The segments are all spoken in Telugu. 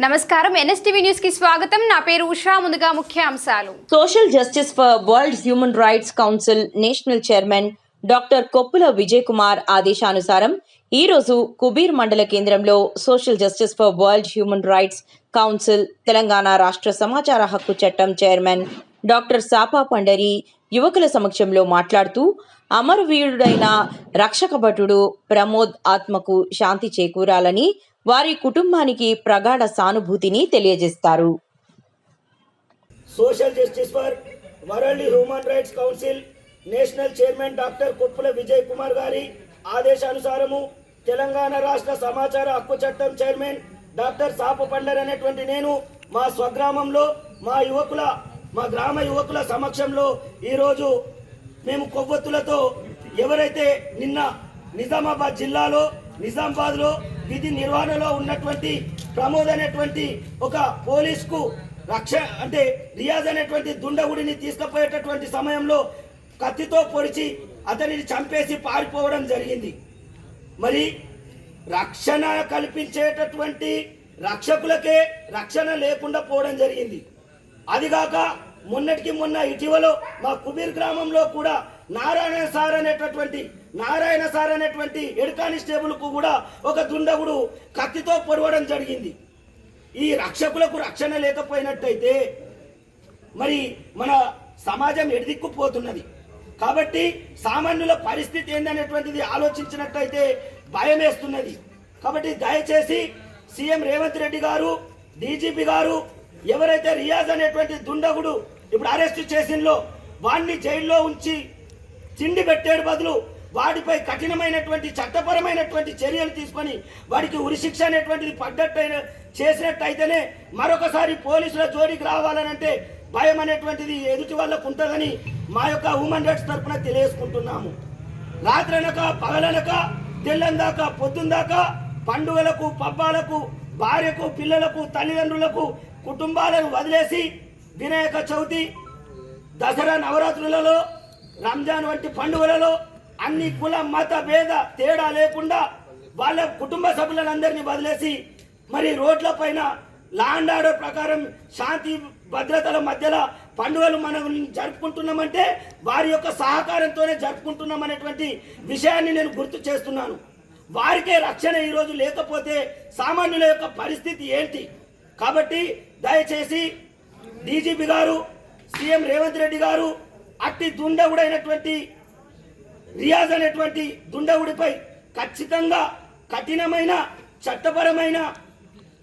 నమస్కారం. ఎన్ఎస్టీవీ న్యూస్కి స్వాగతం. నా పేరు ఉషా. ముందుగా ముఖ్య అంశాలు. Social justice for world human rights council national chairman doctor Koppula Vijay Kumar ఆదేశానుసారం ఈ రోజు కుబీర్ మండల కేంద్రంలో social justice for world human rights council Telangana రాష్ట్ర సమాచార హక్కు చట్టం చైర్మన్ డాక్టర్ సాపా పండరి యువకుల సమక్షంలో మాట్లాడుతూ అమరవీరుడైన రక్షక భటుడు ప్రమోద్ ఆత్మకు శాంతి చేకూరాలని వారి కుటుంబానికి ప్రగాఢ సానుభూతిని తెలియజేస్తారు. Social justice for world human rights council national chairman doctor Koppula Vijay Kumar గారి ఆదేశానుసారము తెలంగాణ రాష్ట్ర సమాచార హక్కు చట్టం చైర్మన్ డాక్టర్ సాపు పండర్ అనేటువంటి నేను మా స్వగ్రామంలో మా యువకుల మా గ్రామ యువకుల సమక్షంలో ఈరోజు మేము కొవ్వొత్తులతో ఎవరైతే నిన్న నిజామాబాద్ జిల్లాలో నిజామాబాద్లో విధి నిర్వహణలో ఉన్నటువంటి ప్రమోద్ అనేటువంటి ఒక పోలీస్కు రక్ష అంటే రియాజ్ అనేటువంటి దుండగుడిని తీసుకుపోయేటటువంటి సమయంలో కత్తితో పొడిచి అతనిని చంపేసి పారిపోవడం జరిగింది. మరి రక్షణ కల్పించేటటువంటి రక్షకులకే రక్షణ లేకుండా పోవడం జరిగింది. అదిగాక మొన్నటికి మొన్న ఇటీవల మా కుబీర్ గ్రామంలో కూడా నారాయణ సార్ అనేటటువంటి నారాయణ సార్ అనేటువంటి హెడ్ కానిస్టేబుల్కు కూడా ఒక దుండగుడు కత్తితో పొడవడం జరిగింది. ఈ రక్షకులకు రక్షణ లేకపోయినట్టయితే మరి మన సమాజం ఎడిదిక్కుపోతున్నది. కాబట్టి సామాన్యుల పరిస్థితి ఏందనేటువంటిది ఆలోచించినట్టయితే భయం వేస్తున్నది కాబట్టి దయచేసి సీఎం రేవంత్ రెడ్డి గారు డీజీపీ గారు ఎవరైతే రియాజ్ అనేటువంటి దుండగుడు ఇప్పుడు అరెస్టు చేసిందో వాడిని జైల్లో ఉంచి తిండి పెట్టేడు బదులు వాడిపై కఠినమైనటువంటి చట్టపరమైనటువంటి చర్యలు తీసుకొని వాడికి ఉరిశిక్ష అనేటువంటిది పడ్డట్టు చేసినట్టయితేనే మరొకసారి పోలీసుల జోడికి రావాలనంటే భయం అనేటువంటిది ఎదుటి వాళ్ళకు ఉంటుందని మా యొక్క హ్యూమన్ రైట్స్ తరఫున తెలియజేసుకుంటున్నాము. రాత్రనక పగలనక తెల్లందాక పొద్దుందాకా పండుగలకు పబ్బాలకు భార్యకు పిల్లలకు తల్లిదండ్రులకు కుటుంబాలను వదిలేసి వినాయక చవితి దసరా నవరాత్రులలో రంజాన్ వంటి పండుగలలో అన్ని కుల మత భేద తేడా లేకుండా వాళ్ళ కుటుంబ సభ్యులందరినీ వదిలేసి మరి రోడ్ల పైన లాండ్ ఆర్డర్ ప్రకారం శాంతి భద్రతల మధ్యలో పండుగలు మనం జరుపుకుంటున్నామంటే వారి యొక్క సహకారంతోనే జరుపుకుంటున్నాం అనేటువంటి విషయాన్ని నేను గుర్తు చేస్తున్నాను. వారికే రక్షణ ఈరోజు లేకపోతే సామాన్యుల యొక్క పరిస్థితి ఏంటి? కాబట్టి దయచేసి డీజీపీ గారు సీఎం రేవంత్ రెడ్డి గారు అట్టి దుండగుడైనటువంటి రియాజ్ అనేటువంటి దుండగుడిపై ఖచ్చితంగా కఠినమైన చట్టపరమైన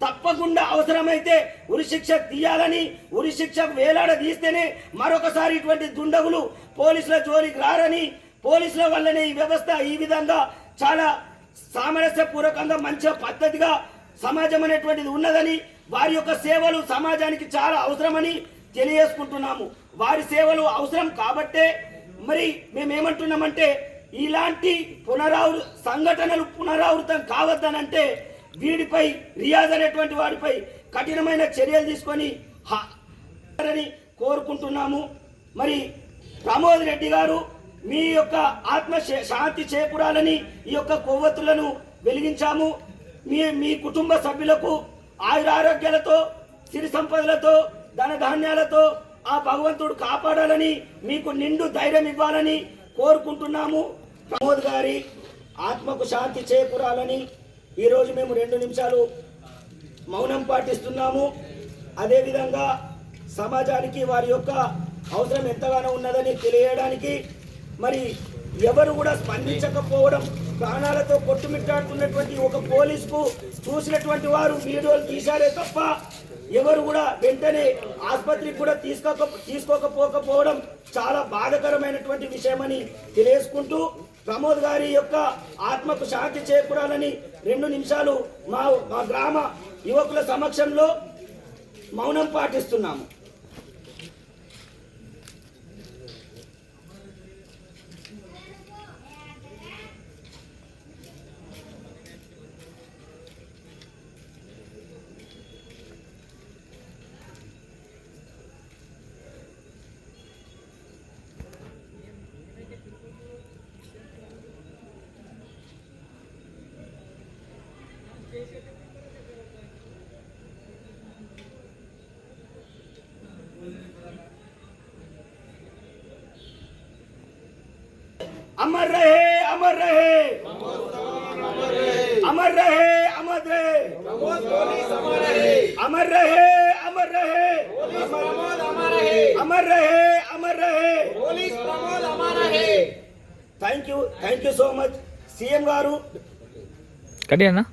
తప్పకుండా అవసరమైతే ఉరిశిక్ష తీయాలని ఉరిశిక్ష వేలాడ తీస్తేనే మరొకసారి ఇటువంటి దుండగులు పోలీసుల జోలికి రారని పోలీసుల వల్లనే ఈ వ్యవస్థ ఈ విధంగా చాలా సామరస్యపూర్వకంగా మంచి పద్ధతిగా సమాజం అనేటువంటిది ఉన్నదని వారి యొక్క సేవలు సమాజానికి చాలా అవసరమని తెలియజేసుకుంటున్నాము. వారి సేవలు అవసరం కాబట్టే మరి మేమేమంటున్నామంటే ఇలాంటి పునరావృ సంఘటనలు పునరావృతం కావద్దనంటే వీడిపై రియాజ్ అనేటువంటి వాడిపై కఠినమైన చర్యలు తీసుకొని హ- అని కోరుకుంటున్నాము. మరి ప్రమోద్ రెడ్డి గారు మీ యొక్క ఆత్మ శాంతి చేకూరాలని ఈ యొక్క కొవ్వొత్తులను వెలిగించాము. మీ మీ కుటుంబ సభ్యులకు ఆయురారోగ్యాలతో సిరి సంపదలతో ధన ధాన్యాలతో ఆ భగవంతుడు కాపాడాలని మీకు నిండు ధైర్యం ఇవ్వాలని కోరుకుంటున్నాము. ప్రమోద్ గారి ఆత్మకు శాంతి చేకూరాలని ఈరోజు మేము రెండు నిమిషాలు మౌనం పాటిస్తున్నాము. అదేవిధంగా సమాజానికి వారి యొక్క అవసరం ఎంతగానో ఉన్నదని తెలియడానికి మరి ఎవరు కూడా స్పందించకపోవడం ప్రాణాలతో కొట్టుమిట్టాడుతున్నటువంటి ఒక పోలీసుకు చూసినటువంటి వారు వీడియోలు తీశారే తప్ప ఎవరు కూడా వెంటనే ఆసుపత్రికి కూడా తీసుకోక తీసుకోకపోకపోవడం చాలా బాధకరమైనటువంటి విషయమని తెలియజేసుకుంటూ ప్రమోద్ గారి యొక్క ఆత్మకు శాంతి చేకూరాలని రెండు నిమిషాలు మా మా గ్రామ యువకుల సమక్షంలో మౌనం పాటిస్తున్నాము. अमर रहे अमर रहे। अमर रहे अमर रहे। अमर रहे अमर रहे। अमर रहे अमर रहे। Thank you thank you so much CM garu कटेना